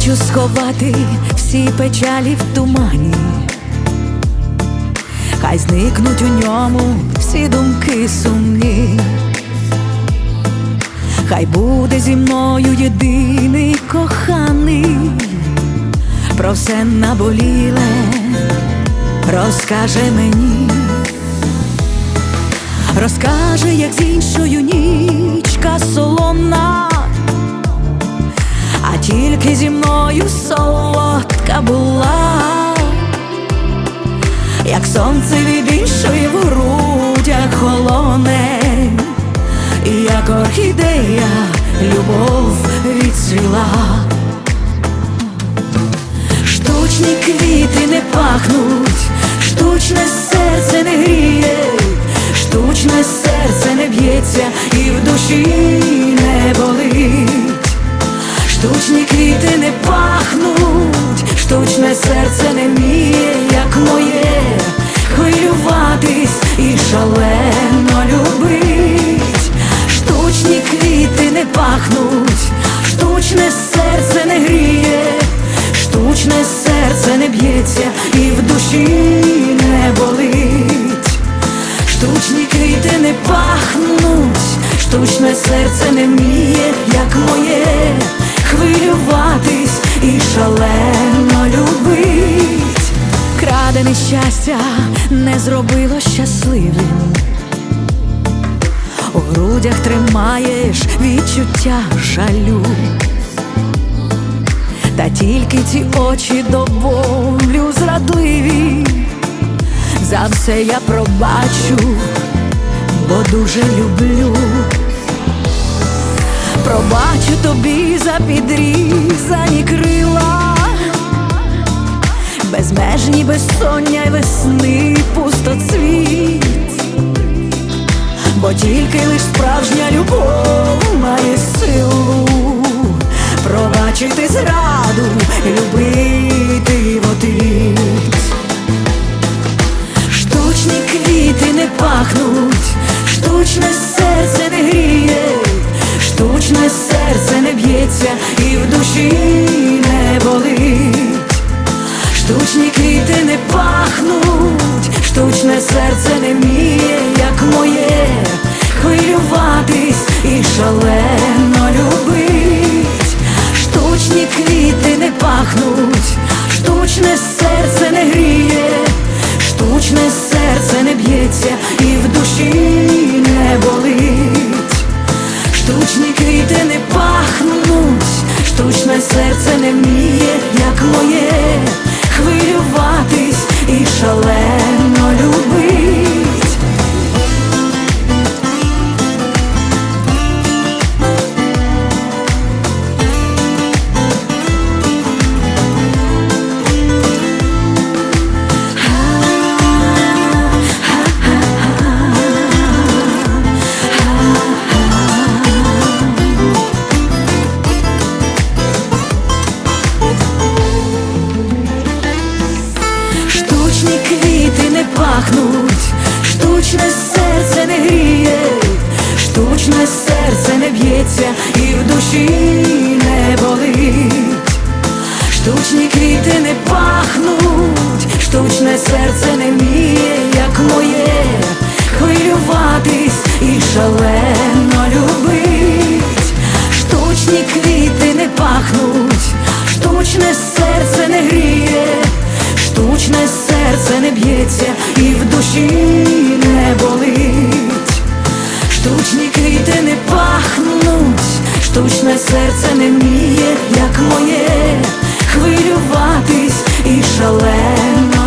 сховати всі печалі в тумані, хай зникнуть у ньому всі думки сумні, хай буде зі мною єдиний коханий, про все наболіле розкаже мені. Розкаже, як з іншою нічка соломна, тільки зі мною солодка була, як сонце від іншої в грудях холоне, і як орхідея любов відцвіла. Штучні квіти не пахнуть, штучне серце не гріє, штучне серце не б'ється і в душі. Штучні квіти не пахнуть, штучне серце не вміє, як моє, хвилюватись і шалено любить. Штучні квіти не пахнуть, штучне серце не гріє, штучне серце не б'ється і в душі не болить. Штучні квіти не пахнуть, штучне серце не вміє, як моє, хвилюватись і шалено любить. Крадене щастя не зробило щасливим. У грудях тримаєш відчуття жалю, та тільки ці очі до болю зрадливі, за все я пробачу, бо дуже люблю. Пробачу тобі за підрізані крила, безмежні безсоння й весни пустоцвіт. Бо тільки лиш справжня любов має силу. Пробачити зраду, душі не болить. Штучні квіти не пахнуть, штучне серце не вміє, як моє, хвилюватись і шалено любить. Штучні квіти не пахнуть, штучне серце не гріє, штучне серце не б'ється і в душі не болить. Штучні квіти не пахнуть, штучне серце не вміє, як моє, хвилюватись і шалено Штучні квіти не пахнуть, штучне серце не гріє, штучне серце не б'ється і в душі не болить. Штучні квіти не пахнуть, штучне серце не вміє, як моє, хвилюватись і шалено любить. Штучні квіти не пахнуть, штучне серце не гріє, серце не б'ється і в душі не болить. Штучні квіти не пахнуть, штучне серце не вміє, як моє, хвилюватись і шалено